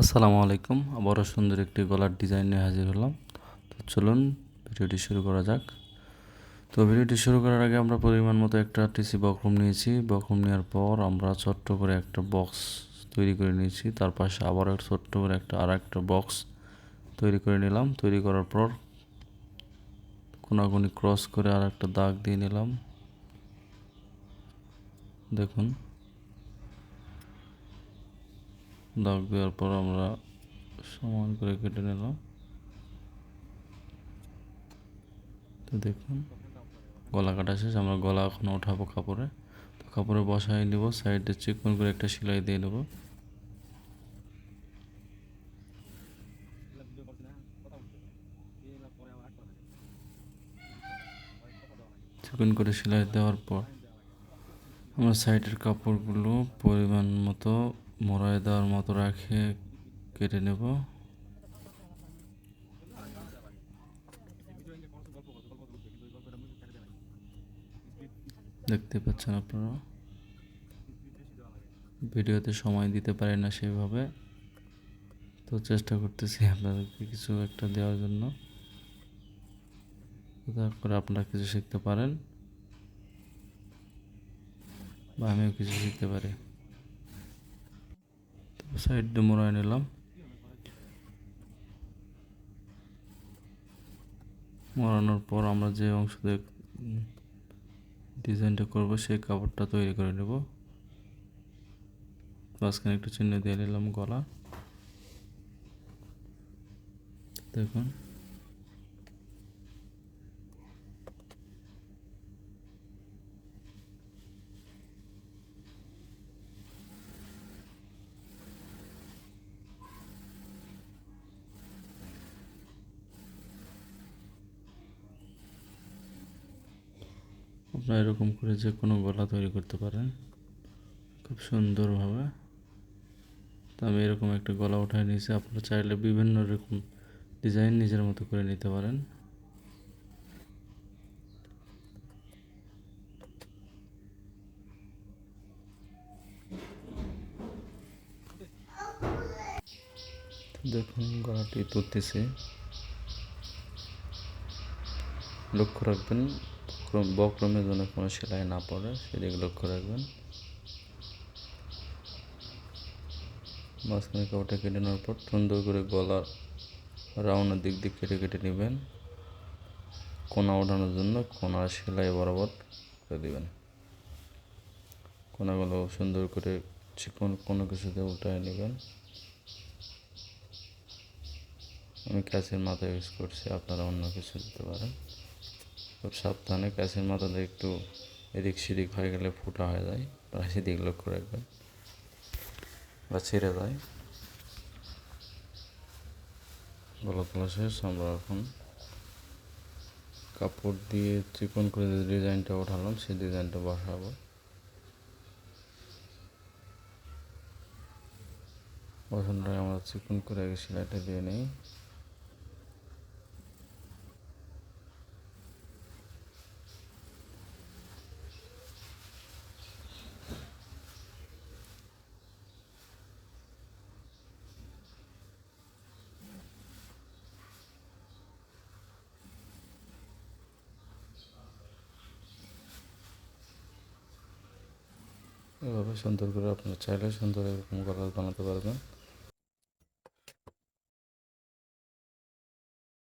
আসসালামু আলাইকুম, আবারও সুন্দর একটি গলার ডিজাইন নিয়ে হাজির হলাম। তো চলুন ভিডিওটি শুরু করা যাক। তো ভিডিওটি শুরু করার আগে আমরা পরিমাণ মতো একটা টিসি বকরুম নিয়েছি। বকরুম নেওয়ার পর আমরা ছোট্ট করে একটা বক্স তৈরি করে নিয়েছি। তার পাশে আবার ছোট্ট করে একটা আর একটা বক্স তৈরি করে নিলাম। তৈরি করার পর কোনাগুনি ক্রস করে আর একটা দাগ দিয়ে নিলাম। দেখুন। দাগ দেওয়ার পর আমরা সমান করে কেটে নিলাম। তো দেখুন, গলা কাটা শেষ, আমরা গলা এখন উঠাবো কাপড়ে। তো কাপড়ে বসাই নিব, সাইডে চিকন করে একটা সেলাই দিয়ে নেব। চিকন করে সেলাই দেওয়ার পর আমরা সাইডের কাপড়গুলো পরিমাণ মতো মোড়ায় দেওয়ার মতো রাখে, কেটে নেব। দেখতে পাচ্ছেন আপনারা? ভিডিওতে সময় দিতে পারি না সেভাবে। তো চেষ্টা করতেছি আপনাদেরকে কিছু একটা দেওয়ার জন্য। তারপরে আপনারা কিছু শিখতে পারেন বা আমিও কিছু শিখতে পারি। সাইড দিয়ে মোড়ায় নিলাম। মোড়ানোর পর আমরা যে অংশ ডিজাইনটা করব, সেই কাপড়টা তৈরি করে নেব। মাঝখানে একটু চিহ্ন দিয়ে নিলাম গলা। দেখুন। আপনারা এরকম করে যে কোনো গলা তৈরি করতে পারেন, খুব সুন্দরভাবে। তো আমি এরকম একটা গলা উঠায় নিয়েছি, আপনারা চাইলে বিভিন্ন রকম ডিজাইন নিজের মতো করে নিতে পারেন। দেখুন গলাটি তুলতেছে। লক্ষ্য রাখবেন বক্রমে যেন কোনো সেলাই না পড়ে সেদিকে লক্ষ্য রাখবেন। মাঝখানে কাপড়টা কেটে নেওয়ার পর সুন্দর করে গলা রাউন্ডের দিক দিয়ে কেটে কেটে নেবেন। কোনা ওঠানোর জন্য কোনা সেলাই বরাবর করে দেবেন। কোনাগুলো সুন্দর করে চিকন কোনো কিছুতে উঠায় নেবেন। আমি ক্যাচের মাথা ইউজ করছি, আপনারা অন্য কিছু দিতে পারেন। খুব সাবধানে ক্যাচের মাথাতে একটু এদিক সেদিক হয়ে গেলে ফুটা হয়ে যায়। প্রায় সেদিক লক্ষ্য রাখবেন বা ছেড়ে যায় গলা তোলা শেষ, আমরা এখন কাপড় দিয়ে চিকন করে যে ডিজাইনটা ওঠালাম, সেই ডিজাইনটা বসাবো। বসানোর আমরা চিকন করে আগে সেলাইটা দিয়ে নিই। এভাবে সুন্দর করে আপনার চাইলে সুন্দর এরকম গলা বানাতে পারবেন।